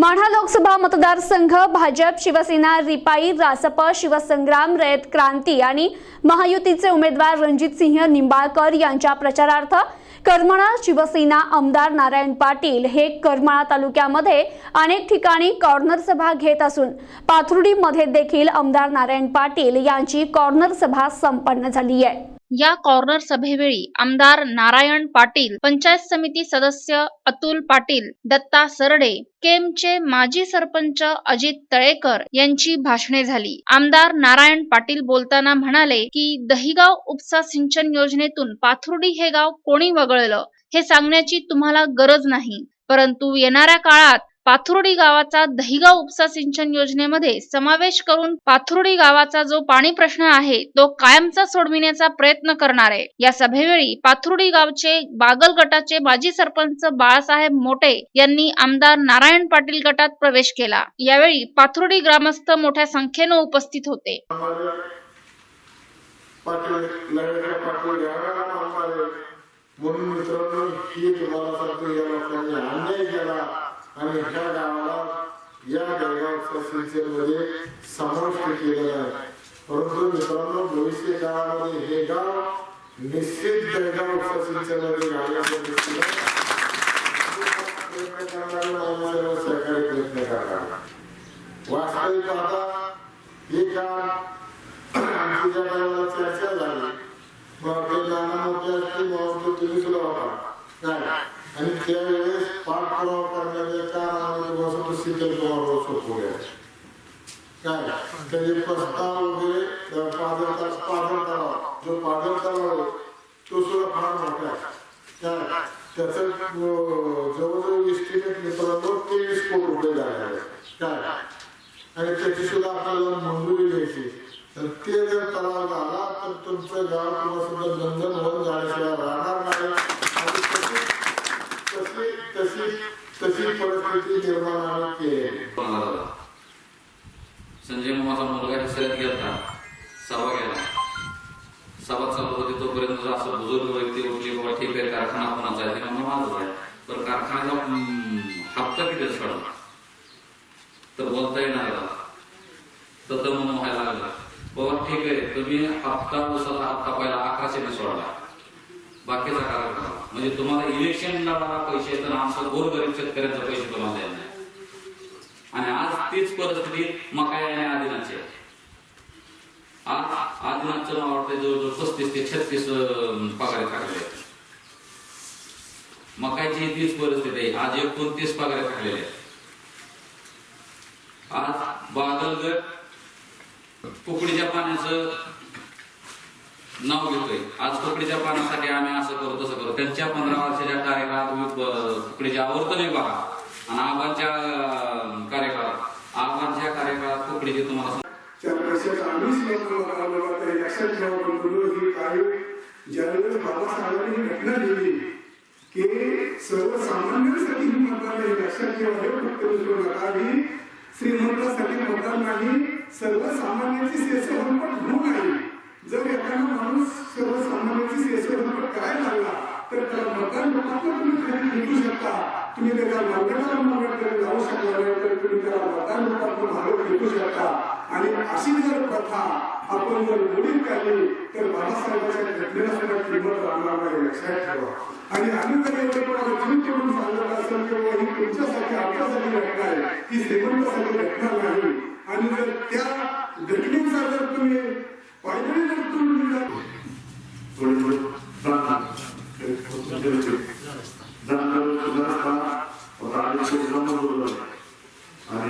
माढा लोकसभा मतदारसंघ भाजप शिवसेना रिपाई रासप शिवसंग्राम रयत क्रांती आणि महायुतीचे उमेदवार रणजित सिंह निंबाळकर यांच्या प्रचारार्थ करमाळा शिवसेना आमदार नारायण पाटील हे करमाळा तालुक्यामध्ये अनेक ठिकाणी कॉर्नर सभा घेत असून पाथर्डीमध्ये देखील आमदार नारायण पाटील यांची कॉर्नर सभा संपन्न झाली आहे. या कॉर्नर सभेवेळी आमदार नारायण पाटील पंचायत समिती सदस्य अतुल पाटील दत्ता सरडे केमचे माजी सरपंच अजित तळेकर यांची भाषणे झाली. आमदार नारायण पाटील बोलताना म्हणाले की दहिगाव उपसा सिंचन योजनेतून पाथुर्डी हे गाव कोणी वगळलं हे सांगण्याची तुम्हाला गरज नाही. परंतु येणाऱ्या काळात पाथुर्डी गावाचा दहिगाव उपसा सिंचन योजनेमध्ये समावेश करून पाथुर्डी गावाचा जो पाणी प्रश्न आहे तो कायमचा सोडविण्याचा प्रयत्न करणार आहे. या सभेवेळी पाथुर्डी गावचे बागल गटाचे माजी सरपंच बाळासाहेब मोटे यांनी आमदार नारायण पाटील गटात प्रवेश केला. यावेळी पाथुर्डी ग्रामस्थ मोठ्या संख्येनं उपस्थित होते. म्हणून मित्रांनो तुम्हाला सांगतो या लोकांनी अन्याय केला. आणि ह्या गावाला या जळगावच्या सिंचनमध्ये म्हणजे समाविष्ट केलेला आहे. परंतु मित्रांनो भविष्य काळामध्ये हे गाव निश्चित जळगावच्या सिंचनमध्ये घालण्याच्या दृष्टीने प्रयत्न प्रयत्न करणार. वास्तविक आता हे काम आमची ज्या टायमाला चर्चा झाली मग ते नाना मोठे असतील मग तुम्ही सुद्धा होता आणि त्यावेळेस पाठपुरावा करण्याचे कारणामध्ये बसून शीतल कुमार सोपवले काय त्याचे प्रस्ताव वगैरे पादर पादर तलाव जो पादर तलाव तो सुद्धा फार मोठा आहे काय त्याचं अं, जवळजवळ इस्टिमेट मित्रांनो तेवीस कोटी रुपये झाले आहे काय आणि त्याची सुद्धा आपल्याला मंजुरी घ्यायची तर ते जर तलाव झाला तर तुमचं गाव किंवा सुद्धा बंधन होऊन जाण्याशिवाय राहणार नाही आणि तशी तशी तशी तशी परिस्थिती निर्माण आम्ही केली संजय मामाचा मुलगा शर्यत गेला सभा गेला सभा चालू होती तोपर्यंत असं बुजुर्ग व्यक्ती उठली बाबा ठीक आहे कारखाना कोणाचा आहे? त्यांना माझा आहे तर कारखान्याचा हप्ता किती सोडा तर बोलता येणार तर तो म्हणून व्हायला लागला बाबा ठीक आहे तुम्ही हप्ता उसाचा हप्ता पहिला अकराशे सोडला बाकीचा कारखाना म्हणजे तुम्हाला इलेक्शनला पैसे येतात. आमचं गोरगरीब शेतकऱ्यांचे पैसे तुम्हाला द्यायला नाही. आणि आज तीच परिस्थिती मका आणि आदिनाची आहे. आज आदिनाथचं मला वाटतं जवळजवळ पस्तीस ते छत्तीस अं, पगारे टाकले आहेत. मकाची तीच परिस्थिती आहे. आज एकोणतीस पगारे टाकलेले आहेत. आज बागलगड कुकडीच्या पाण्याचं नाव घेतोय. आज कुकडीच्या पाण्यासाठी आम्ही असं करतो त्यांच्या पंधरा वर्षाच्या कार्यकाळात तुम्ही ब- कुकडीचे बघा. आणि आबांच्या कार्यकाळात आबांच्या कार्यकाळात कुकडीचे तुम्हाला ज्यावेळेस बाबासाहेबांनी ही घटना लिहिली की सर्वसामान्यांसाठी ही मतदान हे लक्षात ठेवा हे फक्त विसरू नका ही श्रीमंतासाठी मतदान नाही सर्वसामान्यांची सेसोहनपट भूक आहे जर एखादा माणूस सर्वसामान्यांची शकता तुम्ही त्याच्या मागण्याला मागण्याकडे जाऊ शकला नाही तर तुम्ही त्याला मतदान भाग मागे शकता. आणि अशी जर प्रथा आपण जर मोडीत काढली तर बाबासाहेबांच्या घटनेला सुद्धा किंमत राहणार नाही लक्षात ठेवा. आणि आम्ही जर एवढे कोणाला जीवित ठेवून सांगत असेल किंवा ही तुमच्यासाठी आपल्यासाठी घटना आहे. ही श्रीमंतासाठी घटना नाही. आणि जर त्या घटनेचा जर तुम्ही पायदळी जर तुम्ही जर थोडी थोडी प्रार्थना. जाणकारी सुद्धा असता. आता आयुष्य जन्म होतो आहे.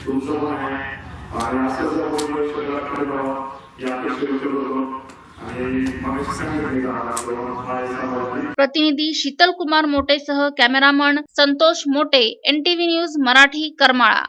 तुमचं पण आहे. आणि असं जर प्रतिनिधी Shital Kumar मोटेसह cameraman Santosh Mote NTV news Marathi Karmala